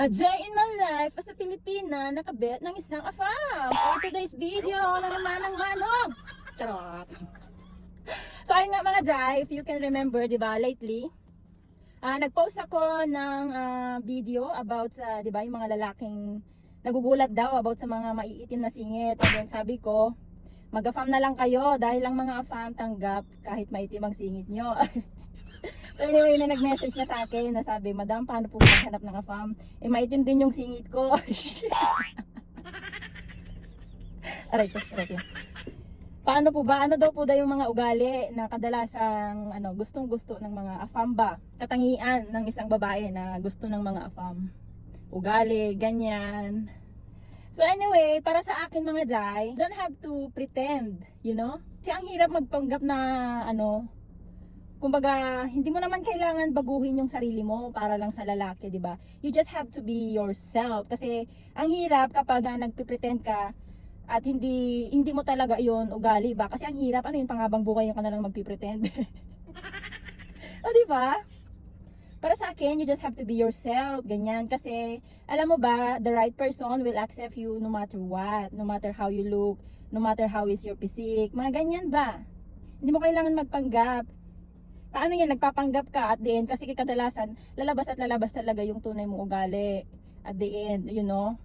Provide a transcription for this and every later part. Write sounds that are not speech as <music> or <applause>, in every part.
A day in my life as a Pilipina nakabit ng isang afam. For today's video, ano naman ang manong? Charot. so ayun nga mga Jai, if you can remember, di ba, lately, ah nag-post ako ng ah, video about sa, di ba, yung mga lalaking nagugulat daw about sa mga maiitim na singit. And then sabi ko, mag-afam na lang kayo dahil lang mga afam tanggap kahit maitim ang singit nyo. <laughs> so anyway, may nag-message na sa akin na sabi, Madam, paano po maghanap ng afam? Eh, maitim din yung singit ko. <laughs> aray ko, aray ko. Paano po ba? Ano daw po daw yung mga ugali na kadalasang ano, gustong gusto ng mga afam ba? Katangian ng isang babae na gusto ng mga afam. Ugali, ganyan. So anyway, para sa akin mga Jai, don't have to pretend, you know? Kasi ang hirap magpanggap na ano, kumbaga, hindi mo naman kailangan baguhin yung sarili mo para lang sa lalaki, di ba? You just have to be yourself. Kasi ang hirap kapag nagpipretend ka at hindi hindi mo talaga yon ugali ba? Kasi ang hirap, ano yung panghabang buhay yung ka na lang magpipretend. <laughs> o di ba? Para sa akin, you just have to be yourself, ganyan. Kasi, alam mo ba, the right person will accept you no matter what, no matter how you look, no matter how is your physique, mga ganyan ba? Hindi mo kailangan magpanggap. Paano yan, nagpapanggap ka at the end, kasi kadalasan, lalabas at lalabas talaga yung tunay mong ugali at the end, you know?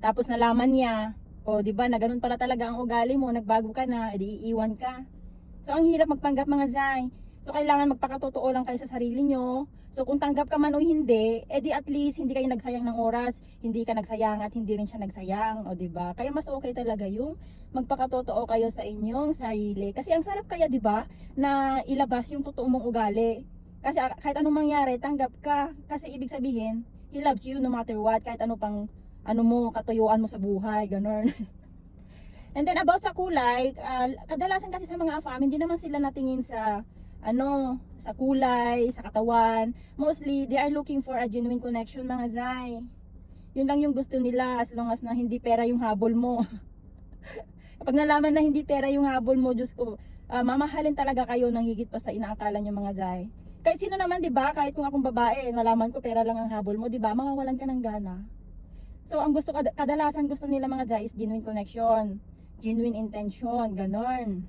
Tapos nalaman niya, o di ba na ganun pala talaga ang ugali mo, nagbago ka na, edi iiwan ka. So, ang hirap magpanggap mga Zay. So, kailangan magpakatotoo lang kayo sa sarili nyo. So, kung tanggap ka man o hindi, edi at least hindi kayo nagsayang ng oras, hindi ka nagsayang at hindi rin siya nagsayang, o ba? Kaya mas okay talaga yung magpakatotoo kayo sa inyong sarili. Kasi ang sarap kaya, di ba, na ilabas yung totoo mong ugali. Kasi ah, kahit anong mangyari, tanggap ka. Kasi ibig sabihin, he loves you no matter what, kahit ano pang ano mo, katuyuan mo sa buhay, ganun. <laughs> And then about sa kulay, ah, kadalasan kasi sa mga afam, hindi naman sila natingin sa ano, sa kulay, sa katawan. Mostly, they are looking for a genuine connection mga zay. Yun lang yung gusto nila as long as na hindi pera yung habol mo. <laughs> Kapag nalaman na hindi pera yung habol mo, Diyos ko, ah, mamahalin talaga kayo ng higit pa sa inaakala nyo mga zay. Kahit sino naman, di ba? Kahit kung akong babae, nalaman ko pera lang ang habol mo, di ba? Mawawalan ka ng gana. So, ang gusto, kad- kadalasan gusto nila mga Jai is genuine connection, genuine intention, ganon.